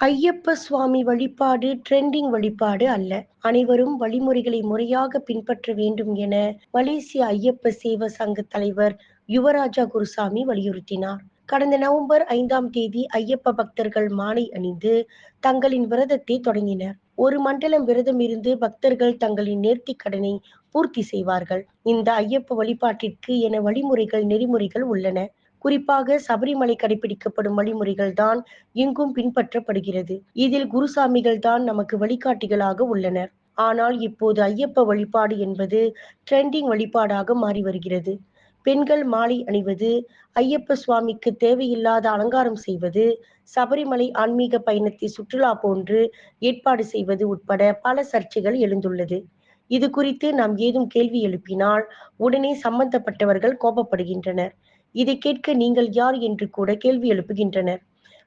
ஐயப்ப சுவாமி வழிபாடு ட்ரெண்டிங் வழிபாடு அல்ல. அனைவரும் வழிமுறைகளை முறையாக பின்பற்ற வேண்டும் என மலேசிய ஐயப்ப சேவ சங்க தலைவர் யுவராஜா குருசாமி வலியுறுத்தினார். கடந்த நவம்பர் ஐந்தாம் தேதி ஐயப்ப பக்தர்கள் மாலை அணிந்து தங்களின் விரதத்தை தொடங்கினர். ஒரு மண்டலம் விரதம் இருந்து பக்தர்கள் தங்களின் நேர்த்திக் கடனை பூர்த்தி செய்வார்கள். இந்த ஐயப்ப வழிபாட்டிற்கு என வழிமுறைகள் நெறிமுறைகள் உள்ளன. குறிப்பாக சபரிமலை கடைபிடிக்கப்படும் வழிமுறைகள் தான் இங்கும் பின்பற்றப்படுகிறது. இதில் குருசாமிகள் தான் நமக்கு வழிகாட்டிகளாக உள்ளனர். ஆனால் இப்போது ஐயப்ப வழிபாடு என்பது ட்ரெண்டிங் வழிபாடாக மாறி வருகிறது. பெண்கள் மாலை அணிவது ஐயப்ப சுவாமிக்கு தேவையில்லாத அலங்காரம் செய்வது சபரிமலை ஆன்மீக பயணத்தை சுற்றுலா போன்று ஏற்பாடு செய்வது உட்பட பல சர்ச்சைகள் எழுந்துள்ளது. இது குறித்து நாம் ஏதும் கேள்வி எழுப்பினால் உடனே சம்பந்தப்பட்டவர்கள் கோபப்படுகின்றனர். இதை கேட்க நீங்கள் யார் என்று கூட கேள்வி எழுப்புகின்றனர்.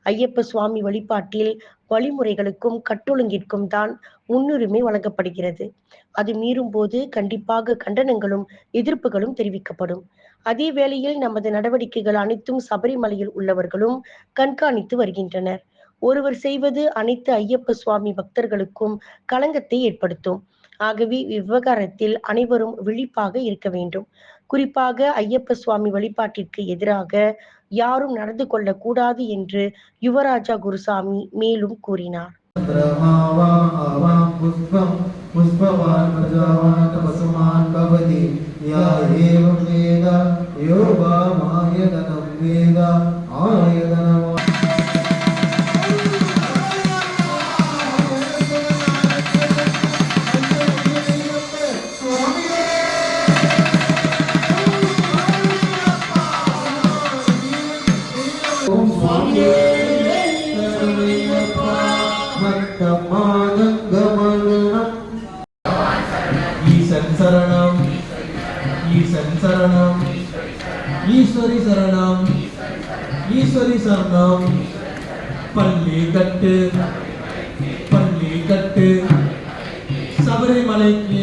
ஐயப்ப சுவாமி வழிபாட்டில் வழிமுறைகளுக்கும் கட்டொழுங்கிற்கும் தான் முன்னுரிமை வழங்கப்படுகிறது. அது மீறும் போது கண்டிப்பாக கண்டனங்களும் எதிர்ப்புகளும் தெரிவிக்கப்படும். அதே வேளையில் நமது நடவடிக்கைகள் அனைத்தும் சபரிமலையில் உள்ளவர்களும் கண்காணித்து வருகின்றனர். ஒருவர் செய்வது அனைத்து ஐயப்ப சுவாமி பக்தர்களுக்கும் களங்கத்தை ஏற்படுத்தும். ஆகவே விவகாரத்தில் அனைவரும் விழிப்பாக இருக்க வேண்டும். குறிப்பாக ஐயப்ப சுவாமி வழிபாட்டிற்கு எதிராக யாரும் நடந்து கொள்ளக்கூடாது என்று யுவராஜா குருசாமி மேலும் கூறினார். ஆய ஈசன் சரணம். ஈசன் சரணம். ஈஸ்வரி சரணம். ஈஸ்வரி சரணம். பள்ளி கட்டு. பள்ளி கட்டு. சபரிமலைக்கு